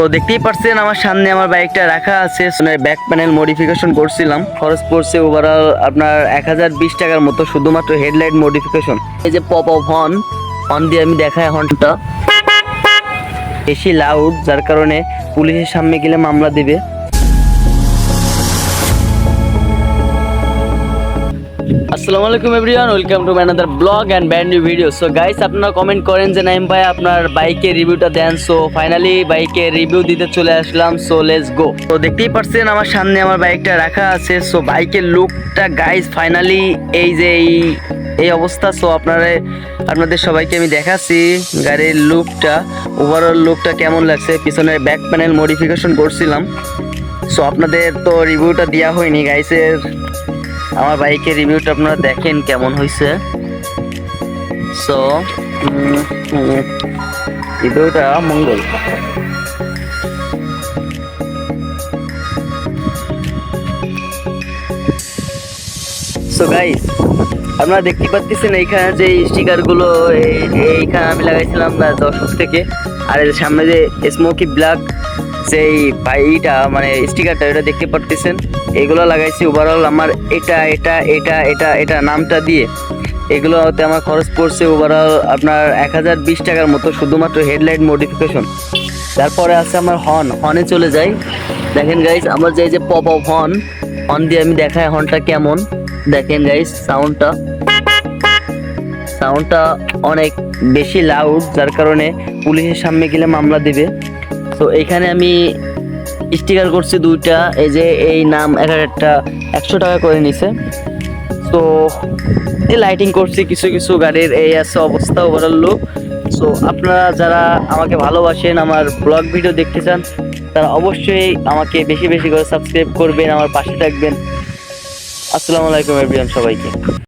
তো দেখতেই পারছেন, আমার সামনে আমার বাইকটা রাখা আছে। ব্যাক প্যানেল মডিফিকেশন করছিলাম। খরচ পড়ছে ওভারঅল আপনার এক হাজার বিশ টাকার মতো, শুধুমাত্র হেডলাইট মডিফিকেশন এই যে পপ অফ হর্ন হর্ন দিয়ে আমি দেখাই হর্নটা বেশি লাউড যার কারণে পুলিশের সামনে গেলে মামলা দিবে। আসসালামু আলাইকুম everyone, welcome to another blog and brand new video so guys আপনারা কমেন্ট করেন যে নাইম ভাই আপনার বাইকের রিভিউটা দেন। সো ফাইনালি বাইকের রিভিউ দিতে চলে আসলাম। সো লেটস গো তো দেখতেই পাচ্ছেন আমার সামনে আমার বাইকটা রাখা আছে। সো বাইকের লুকটা গাইস ফাইনালি এই যে এই এই অবস্থা। সো আপনারা, আপনাদের সবাইকে আমি দেখাচ্ছি গাড়ির লুকটা ওভারঅল লুকটা কেমন লাগছে? পিছনের ব্যাক প্যানেল মডিফিকেশন করছিলাম। সো আপনাদের তো রিভিউটা দেওয়া হয়নি গাইসের আমার বাইকের রিভিউটা আপনারা দেখেন কেমন হয়েছে সো রিভিউটা মঙ্গল। সো গাইস আপনারা দেখতে পাচ্ছেন এইখানে যে স্টিকারগুলো এইখানে আমি লাগাইছিলাম না দশক থেকে। আর এর সামনে যে স্মোকি ব্ল্যাক যেই বাইটা মানে স্টিকারটা এটা দেখতে পারতেছেন? এগুলো লাগাইছি ওভারঅল আমার এটা এটা এটা এটা এটা নামটা দিয়ে। এগুলোতে আমার খরচ পড়ছে ওভারঅল আপনার এক হাজার বিশ টাকার মতো, শুধুমাত্র হেডলাইট মডিফিকেশন তারপরে আছে আমার হর্ন হর্নে চলে যাই। দেখেন গাইস আমার যে যে পপ অফ হর্ন হর্ন দিয়ে আমি দেখাই হর্নটা কেমন। দেখেন গাইস সাউন্ডটা সাউন্ডটা অনেক বেশি লাউড যার কারণে পুলিশের সামনে গেলে মামলা দিবে। তো এখানে আমি স্টিকার করছি দুইটা। এই যে এই নাম এক একটা একশো টাকা করে নিছে। তো এই লাইটিং করছি কিছু কিছু গাড়ির। এই আছে অবস্থা ওভারঅল লুক সো আপনারা যারা আমাকে ভালোবাসেন, আমার ব্লগ ভিডিও দেখতে চান, তারা অবশ্যই আমাকে বেশি বেশি করে সাবস্ক্রাইব করবেন, আমার পাশে থাকবেন। আসসালামু আলাইকুম এভরিওয়ান সবাইকে।